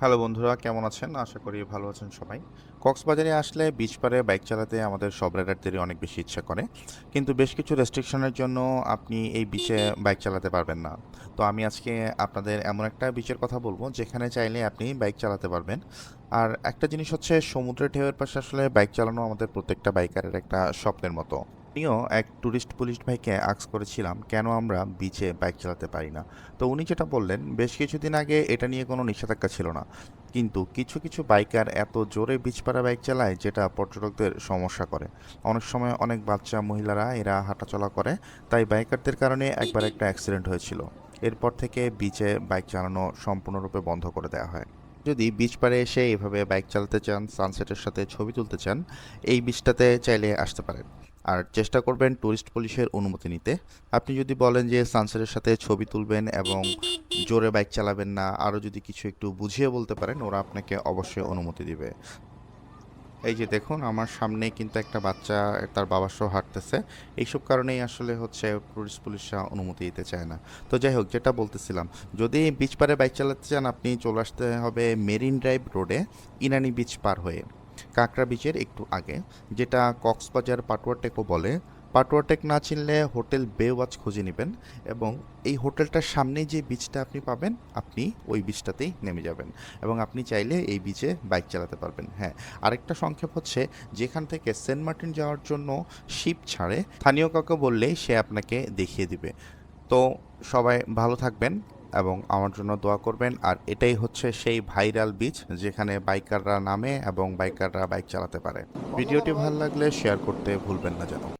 Hello বন্ধুরা, কেমন আছেন? আশা করি ভালো আছেন সবাই। কক্সবাজারে আসলে বিচ পারে বাইক চালাতে আমাদের সব রাইডারদেরই অনেক বেশি ইচ্ছা করে। কিন্তু বেশ কিছু রেস্ট্রিকশনের জন্য আপনি এই বিচে বাইক চালাতে পারবেন না। তো আমি আজকে আপনাদের এমন একটা বিচের কথা বলব, যেখানে চাইলে আপনি বাইক চালাতে পারবেন। আর একটা জিনিস হচ্ছে, সমুদ্রের ঢেউয়ের পাশে আসলে বাইক চালানো আমাদের প্রত্যেকটা বাইকারের একটা স্বপ্নের মতো। আমিও এক ট্যুরিস্ট পুলিশ ভাইকে আক্স করেছিলাম কেন আমরা বিচে বাইক চালাতে পারি না? তো উনি যেটা বললেন বেশ কিছুদিন আগে এটা নিয়ে কোনো নিষেধাজ্ঞা ছিল না। কিন্তু কিছু কিছু বাইকার এত জোরে বিচপাড়া বাইক চালায় যেটা পর্যটকদের সমস্যা করে। অনেক সময় অনেক বাচ্চা মহিলারা এরা হাঁটাচলা করে তাই বাইকারদের কারণে একবার একটা অ্যাক্সিডেন্ট হয়েছিল। এরপর থেকে বিচে বাইক চালানো সম্পূর্ণরূপে বন্ধ করে দেওয়া হয়। যদি বিচ পাড়ে এসে এভাবে বাইক চালাতে চান সানসেটের সাথে ছবি তুলতে চান এই বিচটাতে চাইলে আসতে পারেন। আর চেষ্টা করবেন টুরিস্ট পুলিশের অনুমতি নিতে। আপনি যদি বলেন যে সানসেটের সাথে ছবি তুলবেন এবং জোরে বাইক চালাবেন না, আরও যদি কিছু একটু বুঝিয়ে বলতে পারেন, ওরা আপনাকে অবশ্যই অনুমতি দিবে। এই যে দেখুন, আমার সামনে কিন্তু একটা বাচ্চা, তার বাবার সহ হাঁটতেছে। এইসব কারণেই আসলে হচ্ছে টুরিস্ট পুলিশরা অনুমতি দিতে চায় না। তো যাই হোক, যেটা বলতেছিলাম, যদি বিচ পারে বাইক চালাতে চান, আপনি চলে আসতে হবে মেরিন ড্রাইভ রোডে ইনানি বিচ পার হয়ে। কাঁকড়া বিচের একটু আগে, যেটা কক্সবাজার পাটুয়া টেকও বলে পাটুয়া টেক না চিনলে হোটেল বে ওয়াচ খুঁজে নেবেন এবং এই হোটেলটার সামনেই যে বিচটা আপনি পাবেন, আপনি ওই বিচটাতেই নেমে যাবেন এবং আপনি চাইলে এই বিচে বাইক চালাতে পারবেন। হ্যাঁ আরেকটা সংক্ষেপ হচ্ছে যেখান থেকে সেন্ট মার্টিন যাওয়ার জন্য শিপ ছাড়ে, স্থানীয় কাউকে বললেই সে আপনাকে দেখিয়ে দিবে। তো সবাই ভালো থাকবেন। এবং আমার জন্য দোয়া করবেন। আর এটাই হচ্ছে সেই ভাইরাল বিচ যেখানে বাইকাররা নামে এবং বাইকাররা বাইক চালাতে পারে। ভিডিওটি ভালো লাগলে শেয়ার করতে ভুলবেন না যেন।